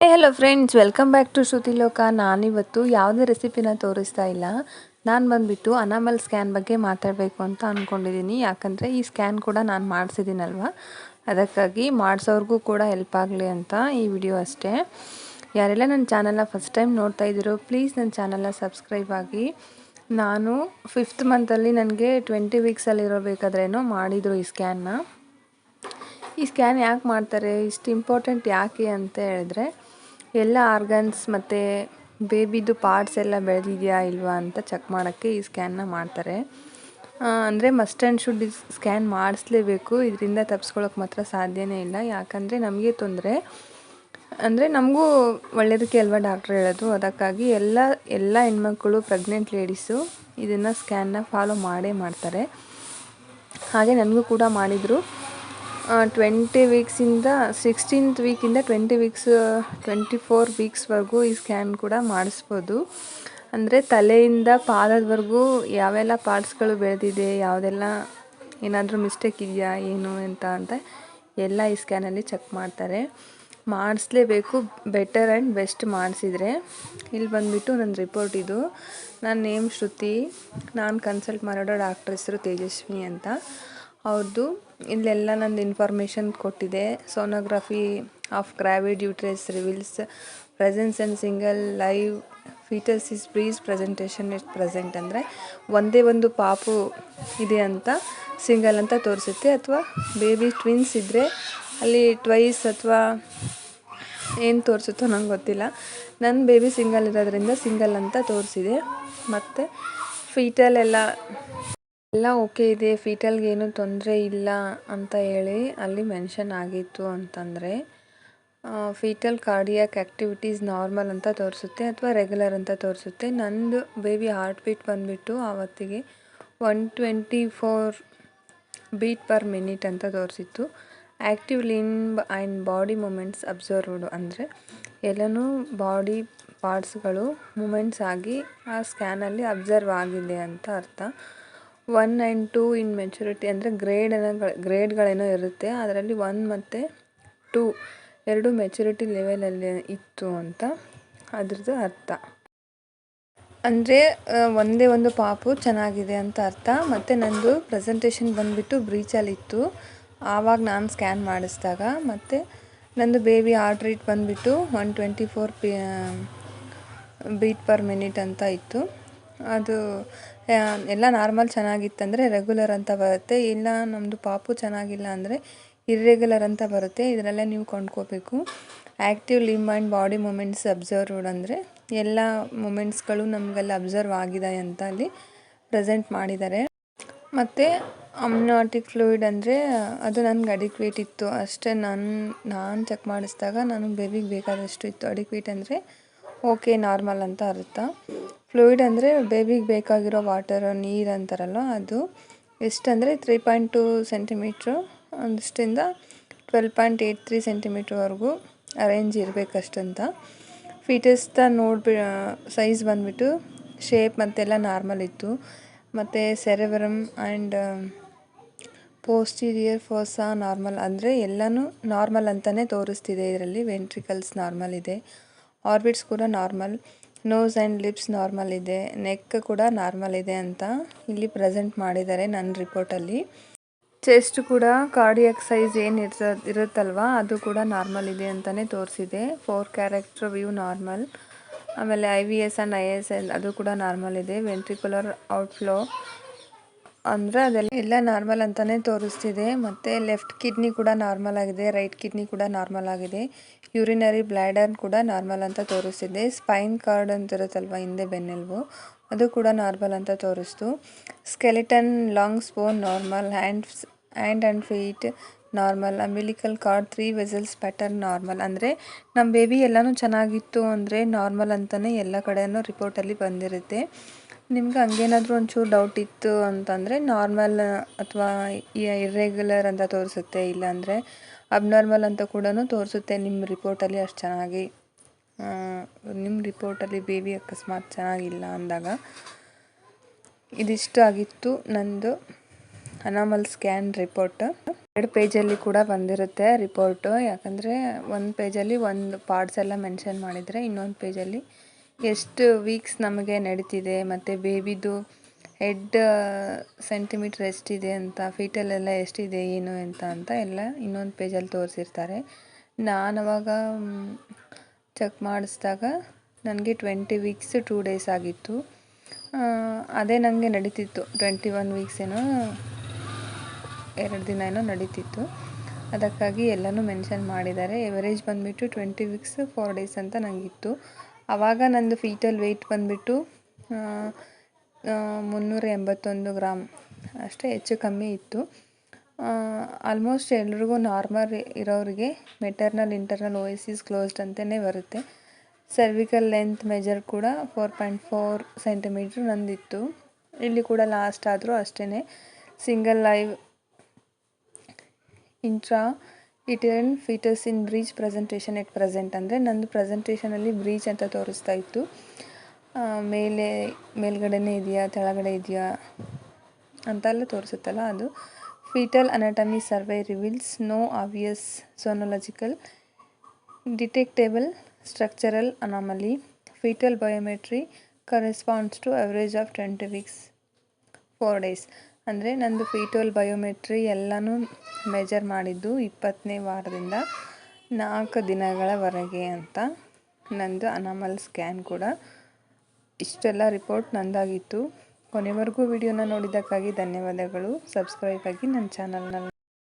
Hello friends welcome back to Shruti Loka ನಾನಿವತ್ತು ಯಾವುದೇ ರೆಸಿಪಿನ ತೋರಿಸ್ತಾ ಇಲ್ಲ. ನಾನು ಬಂದುಬಿಟ್ಟು ಅನಾಮಲ್ ಸ್ಕ್ಯಾನ್ ಬಗ್ಗೆ ಮಾತಾಡಬೇಕು ಅಂತ ಅಂದ್ಕೊಂಡಿದ್ದೀನಿ ಯಾಕಂದರೆ ಈ ಸ್ಕ್ಯಾನ್ ಕೂಡ ನಾನು ಮಾಡಿಸಿದ್ದೀನಲ್ವ? ಅದಕ್ಕಾಗಿ ಮಾಡಿಸೋರ್ಗೂ ಕೂಡ ಹೆಲ್ಪ್ ಆಗಲಿ ಅಂತ ಈ ವಿಡಿಯೋ ಅಷ್ಟೇ. ಯಾರೆಲ್ಲ ನನ್ನ ಚಾನಲ್ನ ಫಸ್ಟ್ ಟೈಮ್ ನೋಡ್ತಾ ಇದ್ದೀರೋ ಪ್ಲೀಸ್ ನನ್ನ ಚಾನಲ್ನ ಸಬ್ಸ್ಕ್ರೈಬ್ ಆಗಿ. ನಾನು ಫಿಫ್ತ್ ಮಂತಲ್ಲಿ ನನಗೆ ಟ್ವೆಂಟಿ ವೀಕ್ಸಲ್ಲಿರಬೇಕಾದ್ರೇನೋ ಮಾಡಿದರು ಈ ಸ್ಕ್ಯಾನ್ನ ಈ ಸ್ಕ್ಯಾನ್ ಯಾಕೆ ಮಾಡ್ತಾರೆ? ಇಷ್ಟು ಇಂಪಾರ್ಟೆಂಟ್ ಯಾಕೆ ಅಂತ ಹೇಳಿದ್ರೆ ಎಲ್ಲ ಆರ್ಗನ್ಸ್ ಮತ್ತು ಬೇಬಿದು ಪಾರ್ಟ್ಸ್ ಎಲ್ಲ ಬೆಳೆದಿದೆಯಾ ಇಲ್ವಾ ಅಂತ ಚೆಕ್ ಮಾಡೋಕ್ಕೆ ಈ ಸ್ಕ್ಯಾನ್ನ ಮಾಡ್ತಾರೆ. ಅಂದರೆ ಮಸ್ಟ್ ಆ್ಯಂಡ್ ಶುಡ್ ಸ್ಕ್ಯಾನ್ ಮಾಡಿಸ್ಲೇಬೇಕು. ಇದರಿಂದ ತಪ್ಸ್ಕೊಳ್ಳೋಕೆ ಮಾತ್ರ ಸಾಧ್ಯನೇ ಇಲ್ಲ. ಯಾಕಂದರೆ ನಮಗೆ ತೊಂದರೆ. ಅಂದರೆ ನಮಗೂ ಒಳ್ಳೆಯದಕ್ಕೆ ಅಲ್ವಾ ಡಾಕ್ಟ್ರ್ ಹೇಳೋದು. ಅದಕ್ಕಾಗಿ ಎಲ್ಲ ಎಲ್ಲ ಹೆಣ್ಮಕ್ಳು ಪ್ರೆಗ್ನೆಂಟ್ ಲೇಡೀಸು ಇದನ್ನು ಸ್ಕ್ಯಾನ್ನ ಫಾಲೋ ಮಾಡೇ ಮಾಡ್ತಾರೆ. ಹಾಗೆ ನನಗೂ ಕೂಡ ಮಾಡಿದರು. ಟ್ವೆಂಟಿ ವೀಕ್ಸಿಂದ ಸಿಕ್ಸ್ಟೀನ್ತ್ ವೀಕಿಂದ ಟ್ವೆಂಟಿ ವೀಕ್ಸ್ ಟ್ವೆಂಟಿ ಫೋರ್ ವೀಕ್ಸ್ವರೆಗೂ ಈ ಸ್ಕ್ಯಾನ್ ಕೂಡ ಮಾಡಿಸ್ಬೋದು. ಅಂದರೆ ತಲೆಯಿಂದ ಪಾದದವರೆಗೂ ಯಾವೆಲ್ಲ ಪಾರ್ಟ್ಸ್ಗಳು ಬೆಳೆದಿದೆ, ಯಾವುದೆಲ್ಲ ಏನಾದರೂ ಮಿಸ್ಟೇಕ್ ಇದೆಯಾ, ಏನು ಅಂತ ಅಂತ ಎಲ್ಲ ಈ ಸ್ಕ್ಯಾನಲ್ಲಿ ಚೆಕ್ ಮಾಡ್ತಾರೆ. ಮಾಡಿಸ್ಲೇಬೇಕು ಬೆಟರ್ ಆ್ಯಂಡ್ ಬೆಸ್ಟ್ ಮಾಡಿಸಿದರೆ. ಇಲ್ಲಿ ಬಂದುಬಿಟ್ಟು ನನ್ನ ರಿಪೋರ್ಟ್ ಇದು. ನನ್ನ ನೇಮ್ ಶ್ರುತಿ. ನಾನು ಕನ್ಸಲ್ಟ್ ಮಾಡೋ ಡಾಕ್ಟ್ರ್ ಹೆಸರು ತೇಜಸ್ವಿನಿ ಅಂತ. ಅವ್ರದ್ದು ಇಲ್ಲೆಲ್ಲ ನಂದು ಇನ್ಫಾರ್ಮೇಷನ್ ಕೊಟ್ಟಿದೆ. Sonography of gravid uterus reveals presence and single live foetus is breech presentation is present ಅಂದರೆ ಒಂದೇ ಒಂದು ಪಾಪು ಇದೆ ಅಂತ ಸಿಂಗಲ್ ಅಂತ ತೋರಿಸುತ್ತೆ. ಅಥವಾ ಬೇಬಿ ಟ್ವಿನ್ಸ್ ಇದ್ದರೆ ಅಲ್ಲಿ ಟ್ವೈಸ್ ಅಥವಾ ಏನು ತೋರಿಸುತ್ತೋ ನಂಗೆ ಗೊತ್ತಿಲ್ಲ. ನನ್ನ ಬೇಬಿ ಸಿಂಗಲ್ ಇರೋದ್ರಿಂದ ಸಿಂಗಲ್ ಅಂತ ತೋರಿಸಿದೆ. ಮತ್ತು ಫೀಟಲೆಲ್ಲ ಎಲ್ಲ ಓಕೆ ಇದೆ, ಫೀಟಲ್ಗೆ ಏನು ತೊಂದರೆ ಇಲ್ಲ ಅಂತ ಹೇಳಿ ಅಲ್ಲಿ ಮೆನ್ಷನ್ ಆಗಿತ್ತು ಅಂತಂದರೆ ಫೀಟಲ್ ಕಾರ್ಡಿಯಾಕ್ ಆ್ಯಕ್ಟಿವಿಟೀಸ್ ನಾರ್ಮಲ್ ಅಂತ ತೋರಿಸುತ್ತೆ ಅಥವಾ ರೆಗ್ಯುಲರ್ ಅಂತ ತೋರಿಸುತ್ತೆ. ನಂದು ಬೇಬಿ ಹಾರ್ಟ್ ಬೀಟ್ ಬಂದುಬಿಟ್ಟು ಆವತ್ತಿಗೆ one twenty four beat per minute ಅಂತ ತೋರಿಸಿತ್ತು. Active limb and body movements observed ಅಂದರೆ ಎಲ್ಲನೂ ಬಾಡಿ ಪಾರ್ಟ್ಸ್ಗಳು ಮೂಮೆಂಟ್ಸ್ ಆಗಿ ಆ ಸ್ಕ್ಯಾನಲ್ಲಿ ಅಬ್ಸರ್ವ್ ಆಗಿದೆ ಅಂತ ಅರ್ಥ. One and two in maturity ಅಂದರೆ ಗ್ರೇಡ್ ಗ್ರೇಡ್ಗಳೇನೋ ಇರುತ್ತೆ. ಅದರಲ್ಲಿ ಒನ್ ಮತ್ತು ಟೂ ಎರಡು ಮೆಚುರಿಟಿ ಲೆವೆಲಲ್ಲಿ ಇತ್ತು ಅಂತ ಅದ್ರದ್ದು ಅರ್ಥ. ಅಂದರೆ ಒಂದೇ ಒಂದು ಪಾಪು ಚೆನ್ನಾಗಿದೆ ಅಂತ ಅರ್ಥ. ಮತ್ತು ನಂದು ಪ್ರೆಸೆಂಟೇಷನ್ ಬಂದುಬಿಟ್ಟು ಬ್ರೀಚಲ್ಲಿತ್ತು ಆವಾಗ ನಾನು ಸ್ಕ್ಯಾನ್ ಮಾಡಿಸಿದಾಗ, ಮತ್ತು ನಂದು ಬೇಬಿ ಹಾರ್ಟ್ ರೇಟ್ ಬಂದುಬಿಟ್ಟು one twenty four P beat per minute ಅಂತ ಇತ್ತು. ಅದು ಎಲ್ಲ ನಾರ್ಮಲ್ ಚೆನ್ನಾಗಿತ್ತಂದರೆ ರೆಗ್ಯುಲರ್ ಅಂತ ಬರುತ್ತೆ. ಇಲ್ಲ ನಮ್ಮದು ಪಾಪು ಚೆನ್ನಾಗಿಲ್ಲ ಅಂದರೆ ಇರ್ರೆಗ್ಯುಲರ್ ಅಂತ ಬರುತ್ತೆ. ಇದರಲ್ಲೇ ನೀವು ಕೊಂಡ್ಕೋಬೇಕು. Active limb and body movements observed ಅಂದರೆ ಎಲ್ಲ ಮೂಮೆಂಟ್ಸ್ಗಳು ನಮಗೆಲ್ಲ ಅಬ್ಸರ್ವ್ ಆಗಿದೆ ಅಂತ ಅಲ್ಲಿ ಪ್ರೆಸೆಂಟ್ ಮಾಡಿದ್ದಾರೆ. ಮತ್ತು ಅಮ್ನೋಟಿಕ್ ಫ್ಲೂಯಿಡ್ ಅಂದರೆ ಅದು ನನಗೆ ಅಡಿಕ್ವೇಟ್ ಇತ್ತು. ಅಷ್ಟೇ ನಾನು ನಾನು ಚೆಕ್ ಮಾಡಿಸಿದಾಗ ನನಗೆ ಬೇಬಿಗೆ ಬೇಕಾದಷ್ಟು ಇತ್ತು. ಅಡಿಕ್ವೇಟ್ ಅಂದರೆ ಓಕೆ ನಾರ್ಮಲ್ ಅಂತ ಅರ್ಥ. ಫ್ಲೂಯಿಡ್ ಅಂದರೆ ಬೇಬಿಗೆ ಬೇಕಾಗಿರೋ ವಾಟರ್, ನೀರು ಅಂತಾರಲ್ಲ ಅದು. ಎಷ್ಟಂದರೆ ತ್ರೀ ಪಾಯಿಂಟ್ ಟು ಸೆಂಟಿಮೀಟ್ರು ಒಂದಿಷ್ಟಿಂದ ಟ್ವೆಲ್ ಪಾಯಿಂಟ್ ಏಯ್ಟ್ ತ್ರೀ ಸೆಂಟಿಮೀಟ್ರ್ವರೆಗೂ ಅರೇಂಜ್ ಇರಬೇಕಷ್ಟಂತ. ಫೀಟಸ್ತ ನೋಡ್ಬಿ ಸೈಜ್ ಬಂದುಬಿಟ್ಟು ಶೇಪ್ ಮತ್ತೆಲ್ಲ ನಾರ್ಮಲ್ ಇತ್ತು. ಮತ್ತು cerebrum and posterior fossa normal ಅಂದರೆ ಎಲ್ಲನೂ ನಾರ್ಮಲ್ ಅಂತಲೇ ತೋರಿಸ್ತಿದೆ. ಇದರಲ್ಲಿ ವೆಂಟ್ರಿಕಲ್ಸ್ ನಾರ್ಮಲ್ ಇದೆ. ಆರ್ಬಿಟ್ಸ್ ಕೂಡ normal nose and lips normal ಇದೆ ನೆಕ್ ಕೂಡ ನಾರ್ಮಲ್ ಇದೆ ಅಂತ ಇಲ್ಲಿ ಪ್ರೆಸೆಂಟ್ ಮಾಡಿದ್ದಾರೆ ನನ್ನ ರಿಪೋರ್ಟಲ್ಲಿ ಚೆಸ್ಟ್ ಕೂಡ ಕಾರ್ಡಿಯಾಕ್ ಸೈಜ್ ಏನು ಇರ್ತ, ಇರುತ್ತಲ್ವ, ಅದು ಕೂಡ ನಾರ್ಮಲ್ ಇದೆ ಅಂತಲೇ ತೋರಿಸಿದೆ. ಫೋರ್ ಕ್ಯಾರೆಕ್ಟರ್ ವ್ಯೂ ನಾರ್ಮಲ್ ಆಮೇಲೆ I V S and I S L ಅದು ಕೂಡ ನಾರ್ಮಲ್ ಇದೆ. ವೆಂಟ್ರಿಕ್ಯುಲರ್ ಔಟ್ಫ್ಲೋ ಅಂದರೆ ಅದೆಲ್ಲ ಎಲ್ಲ ನಾರ್ಮಲ್ ಅಂತಲೇ ತೋರಿಸ್ತಿದೆ. ಮತ್ತು ಲೆಫ್ಟ್ ಕಿಡ್ನಿ ಕೂಡ ನಾರ್ಮಲ್ ಆಗಿದೆ ರೈಟ್ ಕಿಡ್ನಿ ಕೂಡ ನಾರ್ಮಲ್ ಆಗಿದೆ. ಯೂರಿನರಿ ಬ್ಲ್ಯಾಡರ್ ಕೂಡ ನಾರ್ಮಲ್ ಅಂತ ತೋರಿಸ್ತಿದೆ. ಸ್ಪೈನ್ ಕಾರ್ಡ್ ಅಂತ ಇರುತ್ತಲ್ವ ಹಿಂದೆ ಬೆನ್ನೆಲುಬು ಅದು ಕೂಡ ನಾರ್ಮಲ್ ಅಂತ ತೋರಿಸ್ತು. Skeleton long ಸ್ಪೋನ್ normal hands hand and feet normal umbilical cord three vessels pattern normal ಅಂದರೆ ನಮ್ಮ ಬೇಬಿ ಎಲ್ಲನೂ ಚೆನ್ನಾಗಿತ್ತು ಅಂದರೆ ನಾರ್ಮಲ್ ಅಂತಲೇ ಎಲ್ಲ ಕಡೆಯೂ ರಿಪೋರ್ಟಲ್ಲಿ ಬಂದಿರುತ್ತೆ. ನಿಮ್ಗೆ ಹಂಗೇನಾದರೂ ಒಂಚೂರು ಡೌಟ್ ಇತ್ತು ಅಂತಂದರೆ ನಾರ್ಮಲ್ ಅಥವಾ ಇರ್ರೆಗ್ಯುಲರ್ ಅಂತ ತೋರಿಸುತ್ತೆ, ಇಲ್ಲಾಂದರೆ ಅಬ್ನಾರ್ಮಲ್ ಅಂತ ಕೂಡ ತೋರಿಸುತ್ತೆ ನಿಮ್ಮ ರಿಪೋರ್ಟಲ್ಲಿ ಅಷ್ಟು ಚೆನ್ನಾಗಿ. ನಿಮ್ಮ ರಿಪೋರ್ಟಲ್ಲಿ ಬೇಬಿ ಅಕಸ್ಮಾತ್ ಚೆನ್ನಾಗಿಲ್ಲ ಅಂದಾಗ ಇದಿಷ್ಟು ಆಗಿತ್ತು ನಂದು ಅನಾಮಲ್ ಸ್ಕ್ಯಾನ್ ರಿಪೋರ್ಟ್ ಎರಡು ಪೇಜಲ್ಲಿ ಕೂಡ ಬಂದಿರುತ್ತೆ ರಿಪೋರ್ಟು ಯಾಕಂದರೆ ಒಂದು ಪೇಜಲ್ಲಿ ಒಂದು ಪಾರ್ಟ್ಸ್ ಎಲ್ಲ ಮೆನ್ಷನ್ ಮಾಡಿದರೆ ಇನ್ನೊಂದು ಪೇಜಲ್ಲಿ ಎಷ್ಟು ವೀಕ್ಸ್ ನಮಗೆ ನಡೀತಿದೆ, ಮತ್ತು ಬೇಬಿದು ಹೆಡ್ ಸೆಂಟಿಮೀಟ್ರ್ ಎಷ್ಟಿದೆ ಅಂತ ಫೀಟಲ್ಲೆಲ್ಲ ಎಷ್ಟಿದೆ, ಏನು ಅಂತ ಅಂತ ಎಲ್ಲ ಇನ್ನೊಂದು ಪೇಜಲ್ಲಿ ತೋರಿಸಿರ್ತಾರೆ. ನಾನು ಅವಾಗ ಚೆಕ್ ಮಾಡಿಸಿದಾಗ ನನಗೆ ಟ್ವೆಂಟಿ ವೀಕ್ಸ್ ಟೂ ಡೇಸ್ ಆಗಿತ್ತು. ಅದೇ ನನಗೆ ನಡೀತಿತ್ತು. ಟ್ವೆಂಟಿ ಒನ್ ವೀಕ್ಸ್ ಏನೋ, ಎರಡು ದಿನ ಏನೋ ನಡೀತಿತ್ತು. ಅದಕ್ಕಾಗಿ ಎಲ್ಲನೂ ಮೆನ್ಷನ್ ಮಾಡಿದ್ದಾರೆ. ಎವರೇಜ್ ಬಂದುಬಿಟ್ಟು ಟ್ವೆಂಟಿ ವೀಕ್ಸ್ ಫೋರ್ ಡೇಸ್ ಅಂತ ನನಗಿತ್ತು ಆವಾಗ ನಂದು ಫೀಟಲ್ ವೆಯ್ಟ್ ಬಂದುಬಿಟ್ಟು ಮುನ್ನೂರ ಎಂಬತ್ತೊಂದು ಗ್ರಾಮ್ ಅಷ್ಟೇ ಹೆಚ್ಚು ಕಮ್ಮಿ ಇತ್ತು. ಆಲ್ಮೋಸ್ಟ್ ಎಲ್ರಿಗೂ ನಾರ್ಮಲ್ ಇರೋರಿಗೆ ಮೆಟರ್ನಲ್ ಇಂಟರ್ನಲ್ ಓಎಸಿಸ್ ಕ್ಲೋಸ್ಡ್ ಅಂತಲೇ ಬರುತ್ತೆ. ಸರ್ವಿಕಲ್ ಲೆಂತ್ ಮೆಜರ್ ಕೂಡ ಫೋರ್ ಪಾಯಿಂಟ್ ಫೋರ್ ಸೆಂಟಿಮೀಟ್ರ್ ನಂದಿತ್ತು. ಇಲ್ಲಿ ಕೂಡ ಲಾಸ್ಟ್ ಆದರೂ ಅಷ್ಟೇ single live intra uterine foetus in breech presentation at present ಅಂದರೆ ನಂದು ಪ್ರೆಸೆಂಟೇಷನಲ್ಲಿ ಬ್ರೀಚ್ ಅಂತ ತೋರಿಸ್ತಾ ಇತ್ತು. ಮೇಲೆ, ಮೇಲ್ಗಡೆನೇ ಇದೆಯಾ, ಕೆಳಗಡೆ ಇದೆಯಾ ಅಂತೆಲ್ಲ ತೋರಿಸುತ್ತಲ್ಲ ಅದು. Foetal anatomy survey reveals no obvious sonological detectable structural anomaly foetal biometry corresponds to average of twenty weeks four days ಅಂದರೆ ನಂದು ಫೀಟೋಲ್ ಬಯೋಮೆಟ್ರಿ ಎಲ್ಲನೂ ಮೆಜರ್ ಮಾಡಿದ್ದು ಇಪ್ಪತ್ತನೇ ವಾರದಿಂದ ನಾಲ್ಕು ದಿನಗಳವರೆಗೆ ಅಂತ. ನಂದು ಅನಾಮಲ್ ಸ್ಕ್ಯಾನ್ ಕೂಡ. ಇಷ್ಟೆಲ್ಲ ರಿಪೋರ್ಟ್ ನಂದಾಗಿತ್ತು. ಕೊನೆವರೆಗೂ ವಿಡಿಯೋನ ನೋಡಿದ್ದಕ್ಕಾಗಿ ಧನ್ಯವಾದಗಳು. ಸಬ್ಸ್ಕ್ರೈಬ್ ಆಗಿ ನನ್ನ ಚಾನಲ್ನ